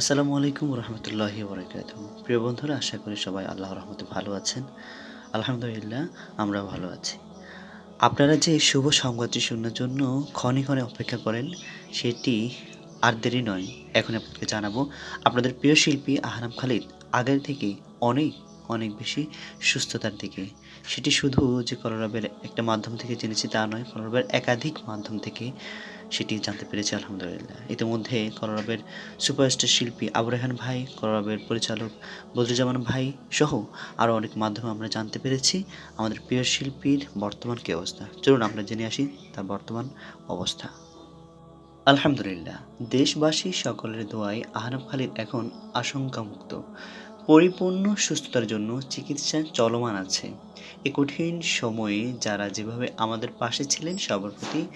আসসালামু আলাইকুম রহমতুল্লাহ বরকাত প্রিয় বন্ধুরা, আশা করি সবাই আল্লাহ রহমতে ভালো আছেন। আলহামদুলিল্লাহ আমরা ভালো আছি। আপনারা যে শুভ সংবাদটি শোনার জন্য ক্ষণে ক্ষণে অপেক্ষা করেন, সেটি আর দেরি নয়। এখন আপনাকে জানাব, আপনাদের প্রিয় শিল্পী আহনাম খালিদ আগের থেকে অনেক অনেক বেশি সুস্থতার দিকে। সেটি শুধু যে কলরবের একটা মাধ্যম থেকে জেনেছি তা নয়, কলরবের একাধিক মাধ্যম থেকে সেটি জানতে পেরেছি, আলহামদুলিল্লাহ। ইতিমধ্যে কলরবের সুপারস্টার শিল্পী আবু রেহান ভাই, কলরবের পরিচালক বদরুজ্জামান ভাই সহ আরও অনেক মাধ্যমে আমরা জানতে পেরেছি। আমাদের প্রিয় শিল্পীর বর্তমান কী অবস্থা? চলুন আমরা জেনে আসি তার বর্তমান অবস্থা। আলহামদুলিল্লাহ, দেশবাসী সকলের দোয়ায় আহনাব খালিদ এখন আশঙ্কামুক্ত। পরিপূর্ণ সুস্থতার জন্য চিকিৎসা চলমান আছে। এ কঠিন সময়ে যারা যেভাবে আমাদের পাশে ছিলেন, সবার প্রতি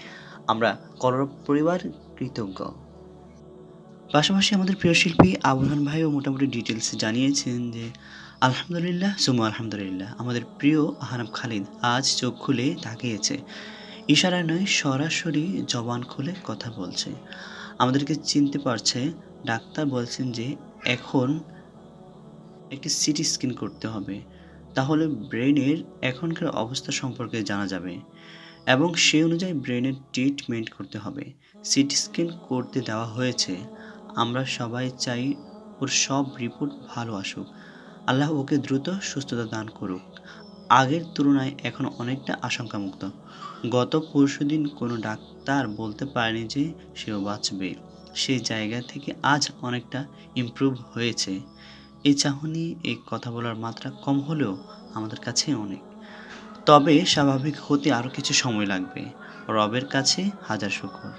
আমরা কলরব পরিবার কৃতজ্ঞ। পাশাপাশি আমাদের প্রিয় শিল্পী আবুলহান ভাইও মোটামুটি ডিটেলস জানিয়েছেন যে, আলহামদুলিল্লাহ সুমা আলহামদুলিল্লাহ। আমাদের প্রিয় আহনাব খালিদ আজ চোখ খুলে তাকিয়েছে। ইশারায় নয়, সরাসরি জবান খুলে কথা বলছে। আমাদেরকে চিনতে পারছে। ডাক্তার বলছেন যে, এখন একটি সিটি স্ক্যান করতে হবে, তাহলে ব্রেনের এখনকার অবস্থা সম্পর্কে জানা যাবে এবং সেই অনুযায়ী ব্রেনের ট্রিটমেন্ট করতে হবে। সিটি স্ক্যান করতে দেওয়া হয়েছে। আমরা সবাই চাই ওর সব রিপোর্ট ভালো আসুক। আল্লাহ ওকে দ্রুত সুস্থতা দান করুক। আগের তুলনায় এখন অনেকটা আশঙ্কামুক্ত। গত পরশুদিন কোনো ডাক্তার বলতে পারেনি যে সেও বাঁচবে। সেই জায়গা থেকে আজ অনেকটা ইমপ্রুভ হয়েছে। এই চাহনি এই কথা বলার মাত্রা কম হলেও আমাদের কাছে অনেক। তবে স্বাভাবিক হতে আরও কিছু সময় লাগবে। রবের কাছে হাজার শুকর।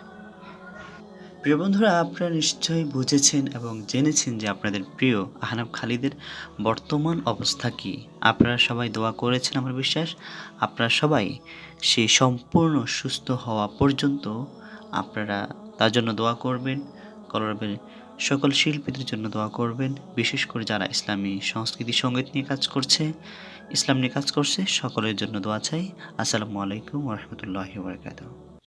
প্রিয় বন্ধুরা, আপনারা নিশ্চয়ই বুঝেছেন এবং জেনেছেন যে আপনাদের প্রিয় আহনাব খালিদের বর্তমান অবস্থা কি। আপনারা সবাই দোয়া করেছেন আমার বিশ্বাস। আপনারা সবাই সে সম্পূর্ণ সুস্থ হওয়া পর্যন্ত আপনারা তার জন্য দোয়া করবেন। কলরবের সকল শিল্পীদের জন্য দোয়া করবেন, বিশেষ করে যারা ইসলামী সংস্কৃতি, সংগীত নিয়ে কাজ করছে, ইসলাম নিয়ে কাজ করছে, সকলের জন্য দোয়া চাই। আসসালামু আলাইকুম রহমতুল্লাহ বরকাত